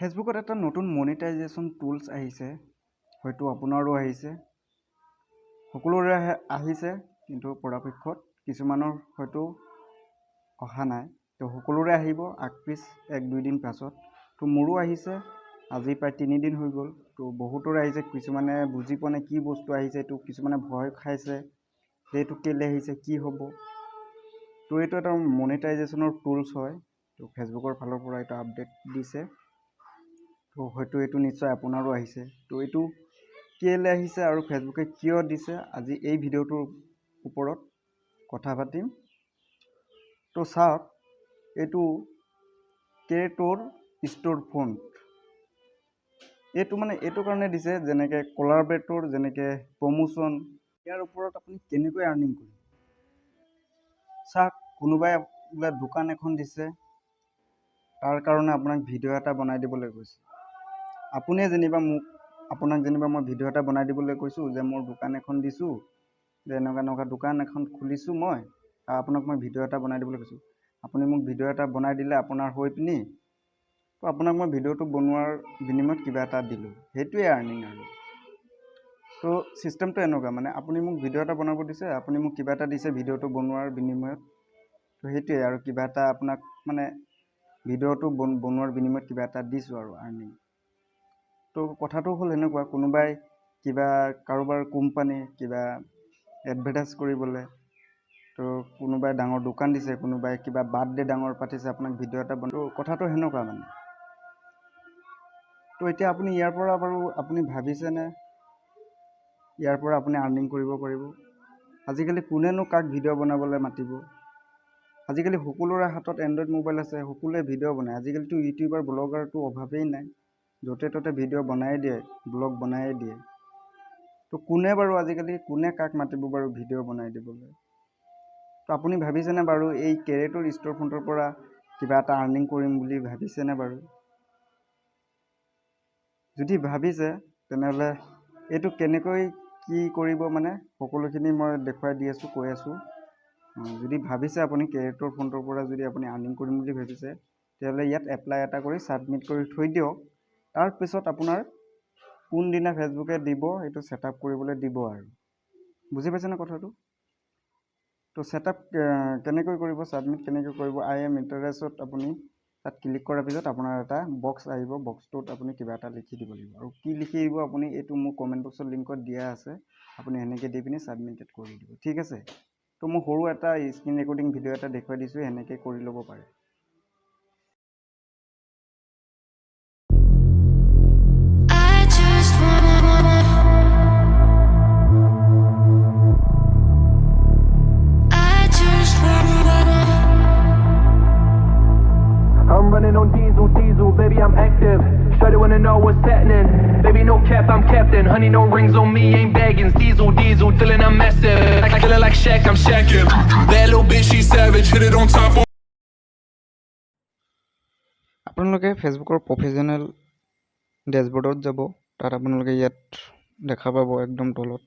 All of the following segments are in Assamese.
ফেচবুকত এটা নতুন মনিটাইজেশ্যন টুলছ আহিছে হয়তো আপোনাৰো আহিছে। সকলোৰে আহে আহিছে কিন্তু পৰাপক্ষত কিছুমানৰ হয়তো অহা নাই। তো সকলোৰে আহিব আগ পিছ এক দুইদিন পাছত। তো মোৰো আহিছে আজি প্ৰায় তিনিদিন হৈ গ'ল। তো বহুতৰে আহিছে কিছুমানে বুজি পোৱা নাই কি বস্তু আহিছে এইটো কিছুমানে ভয় খাইছে যে এইটো কেলৈ আহিছে কি হ'ব। তো এইটো এটা মনিটাইজেশ্যনৰ টুলছ হয়। তো ফেচবুকৰ ফালৰ পৰা এইটো আপডেট দিছে। তো হয়তো এইটো নিশ্চয় আপোনাৰো আহিছে। তো এইটো কেলৈ আহিছে আৰু ফেচবুকে কিয় দিছে আজি এই ভিডিঅ'টোৰ ওপৰত কথা পাতিম। তো চাওক এইটো কেৰেটৰ ষ্ট'ৰ ফোন? এইটো মানে এইটো কাৰণে দিছে যেনেকৈ কলাৰবেটৰ যেনেকৈ প্ৰমোশ্যন ইয়াৰ ওপৰত আপুনি কেনেকৈ আৰ্নিং কৰিব? চাওক কোনোবাই বোলে দোকান এখন দিছে। তাৰ কাৰণে আপোনাক ভিডিঅ' এটা বনাই দিবলৈ কৈছে। আপুনিয়ে যেনিবা মোক আপোনাক যেনিবা মই ভিডিঅ' এটা বনাই দিবলৈ কৈছোঁ যে মোৰ দোকান এখন দিছোঁ যে এনেকুৱা এনেকুৱা দোকান এখন খুলিছোঁ মই আৰু আপোনাক মই ভিডিঅ' এটা বনাই দিবলৈ কৈছোঁ। আপুনি মোক ভিডিঅ' এটা বনাই দিলে আপোনাৰ হৈ পিনি তো আপোনাক মই ভিডিঅ'টো বনোৱাৰ বিনিময়ত কিবা এটা দিলোঁ। সেইটোৱে আৰ্নিং আৰু। তো ছিষ্টেমটো এনেকুৱা মানে আপুনি মোক ভিডিঅ' এটা বনাব দিছে আপুনি মোক কিবা এটা দিছে ভিডিঅ'টো বনোৱাৰ বিনিময়ত তো সেইটোৱে আৰু কিবা এটা আপোনাক মানে ভিডিঅ'টো বন বনোৱাৰ বিনিময়ত কিবা এটা দিছোঁ আৰু আৰ্নিং তো কথাটো হ'ল এনেকুৱা কোনোবাই কিবা কাৰোবাৰ কোম্পানী কিবা এডভাৰটাইজ কৰিবলৈ তো কোনোবাই ডাঙৰ দোকান দিছে কোনোবাই কিবা বাৰ্থডে ডাঙৰ পাতিছে আপোনাক ভিডিঅ' এটা বন তো কথাটো সেনেকুৱা মানে। তো এতিয়া আপুনি ইয়াৰ পৰা বাৰু আপুনি ভাবিছেনে? ইয়াৰ পৰা আপুনি আৰ্নিং কৰিব পাৰিব। আজিকালি কোনেনো কাক ভিডিঅ' বনাবলৈ মাতিব? আজিকালি সকলোৰে হাতত এণ্ড্ৰইড মোবাইল আছে সকলোৱে ভিডিঅ' বনায়। আজিকালিতো ইউটিউবাৰ ব্লগাৰটো অভাৱেই নাই। য'তে ত'তে ভিডিঅ' বনায়ে দিয়ে ব্লগ বনায়ে দিয়ে। তো কোনে বাৰু আজিকালি কোনে কাক মাতিব বাৰু ভিডিঅ' বনাই দিবলৈ? তো আপুনি ভাবিছেনে বাৰু এই কেৰেটৰ ষ্ট'ৰ ফ্ৰণ্টৰ পৰা কিবা এটা আৰ্নিং কৰিম বুলি ভাবিছেনে বাৰু? যদি ভাবিছে তেনেহ'লে এইটো কেনেকৈ কি কৰিব মানে সকলোখিনি মই দেখুৱাই দি আছোঁ কৈ আছোঁ। যদি ভাবিছে আপুনি কেৰেটৰ ফ্ৰণ্টৰ পৰা যদি আপুনি আৰ্নিং কৰিম বুলি ভাবিছে তেতিয়াহ'লে ইয়াত এপ্লাই এটা কৰি ছাবমিট কৰি থৈ দিয়ক। তাৰপিছত আপোনাৰ কোনদিনা ফেচবুকে দিব সেইটো ছেটআপ কৰিবলৈ দিব আৰু। বুজি পাইছেনে কথাটো? তো ছেটআপ কেনেকৈ কৰিব ছাবমিট কেনেকৈ কৰিব আই এম ইণ্টাৰেষ্টত আপুনি তাত ক্লিক কৰাৰ পিছত আপোনাৰ এটা বক্স আহিব বক্সটোত আপুনি কিবা এটা লিখি দিব লাগিব। আৰু কি লিখি দিব আপুনি এইটো মোৰ কমেণ্ট বক্সৰ লিংকত দিয়া আছে আপুনি সেনেকৈ দি পিনি ছাবমিটেড কৰি দিব। ঠিক আছে? তো মই সৰু এটা স্ক্ৰীণ ৰেকৰ্ডিং ভিডিঅ' এটা দেখুৱাই দিছোঁ সেনেকৈ কৰি ল'ব পাৰে। Captain. Honey, no rings on me, ain't baggins. Diesel, diesel, feeling I'm massive. Like I it like Shaq, I'm Shaqin'. That little bitch, she savage. Hit it on top. On আপোনালোকে ফেচবুকৰ প্ৰফেচনেল ডেছবৰ্ডত যাব তাত আপোনালোকে ইয়াত দেখা পাব একদম তলত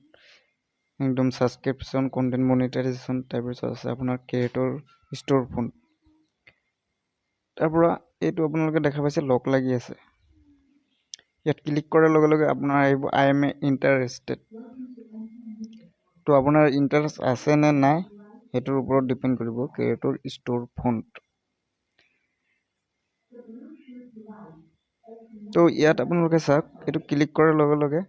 একদম ছাবস্ক্ৰিপশ্যন কণ্টেণ্ট মনিটাইজেশ্যন তাৰপিছত আছে আপোনাৰ কেৰেটৰ ষ্ট'ৰ ফোন তাৰপৰা এইটো আপোনালোকে দেখা পাইছে লক লাগি আছে ইয়াত ক্লিক কৰাৰ লগে লগে আপোনাৰ আহিব আই এম এ ইণ্টাৰেষ্টেড তো আপোনাৰ ইণ্টাৰেষ্ট আছে নে নাই সেইটোৰ ওপৰত ডিপেণ্ড কৰিব কেৰেটৰ ষ্ট'ৰ ফোন তো ইয়াত আপোনালোকে চাওক এইটো ক্লিক কৰাৰ লগে লগে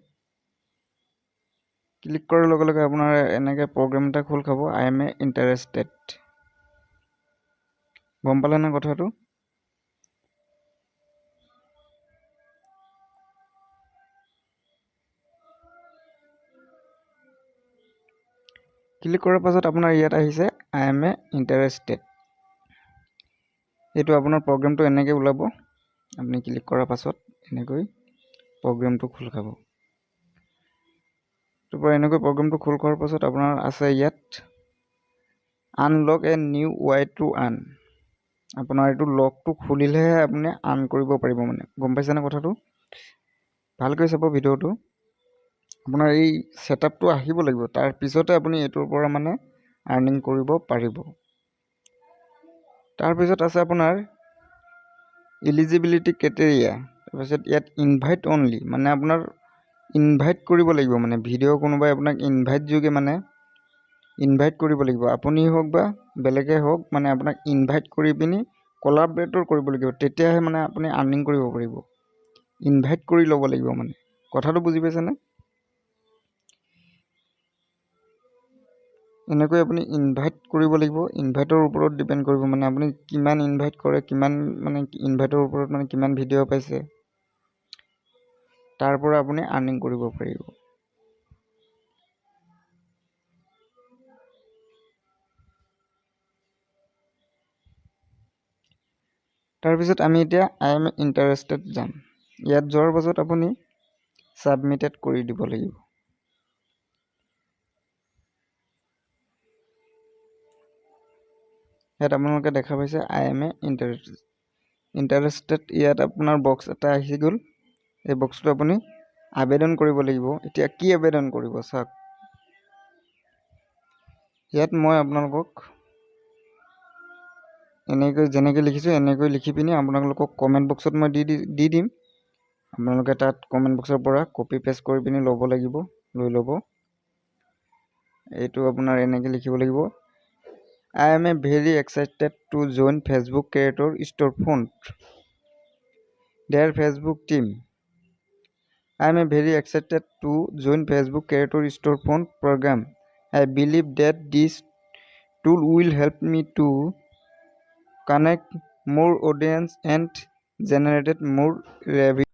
ক্লিক কৰাৰ লগে লগে আপোনাৰ এনেকৈ প্ৰগ্ৰেম এটা খোল খাব আই এম এ ইণ্টাৰেষ্টেড গম পালেনে কথাটো? ক্লিক কৰাৰ পাছত আপোনাৰ ইয়াত আহিছে আই এম এ ইণ্টাৰেষ্টেড এইটো আপোনাৰ প্ৰগ্ৰেমটো এনেকৈ ওলাব। আপুনি ক্লিক কৰাৰ পাছত এনেকৈ প্ৰগ্ৰেমটো খোল খাব। তাৰপৰা এনেকৈ প্ৰগ্ৰেমটো খোল খোৱাৰ পাছত আপোনাৰ আছে ইয়াত unlock a new way to earn আপোনাৰ এইটো লকটো খুলিলেহে আপুনি আৰ্ণ কৰিব পাৰিব মানে। গম পাইছেনে কথাটো? ভালকৈ চাব ভিডিঅ'টো। আপোনাৰ এই ছেটআপটো আহিব লাগিব। তাৰপিছতে আপুনি এইটোৰ পৰা মানে আৰ্নিং কৰিব পাৰিব। তাৰপিছত আছে আপোনাৰ ইলিজিবিলিটি ক্ৰাইটেৰিয়া তাৰপিছত ইয়াত ইনভাইট অনলি মানে আপোনাৰ ইনভাইট কৰিব লাগিব মানে ভিডিঅ' কোনোবাই আপোনাক ইনভাইট যোগে মানে ইনভাইট কৰিব লাগিব। আপুনি হওক বা বেলেগে হওক মানে আপোনাক ইনভাইট কৰি পিনি কলাবৰেটৰ কৰিব লাগিব। তেতিয়াহে মানে আপুনি আৰ্নিং কৰিব পাৰিব। ইনভাইট কৰি ল'ব লাগিব মানে। কথাটো বুজি পাইছেনে? এনেকৈ আপুনি ইনভাইট কৰিব লাগিব। ইনভাইটৰ ওপৰত ডিপেণ্ড কৰিব। মানে আপুনি কিমান ইনভাইট কৰে কিমান মানে ইনভাইটৰ ওপৰত মানে কিমান ভিডিঅ' পাইছে। তাৰ পৰা আপুনি আৰ্নিং কৰিব পাৰিব। তাৰপিছত আমি এতিয়া আই এম ইণ্টাৰেষ্টেড যাম। ইয়াত যোৱাৰ পাছত আপুনি ছাবমিটেড কৰি দিব লাগিব। ইয়াত আপোনালোকে দেখা পাইছে I am a interested interested ইয়াত আপোনাৰ বক্স এটা আহি গ'ল। এই বক্সটো আপুনি আবেদন কৰিব লাগিব। এতিয়া কি আবেদন কৰিব চাওক। ইয়াত মই আপোনালোকক এনেকৈ যেনেকৈ লিখিছোঁ, এনেকৈ লিখি পিনি আপোনালোকক কমেণ্ট বক্সত মই দি দি দিম। আপোনালোকে তাত কমেণ্ট বক্সৰ পৰা কপি পেষ্ট কৰি পিনি ল'ব লাগিব, লৈ ল'ব। এইটো আপোনাৰ এনেকৈ লিখিব লাগিব। I am a very excited to join Facebook Creator Storefront, their Facebook team. I am very excited to join Facebook Creator Storefront program. I believe that this tool will help me to connect more audience and generate more revenue.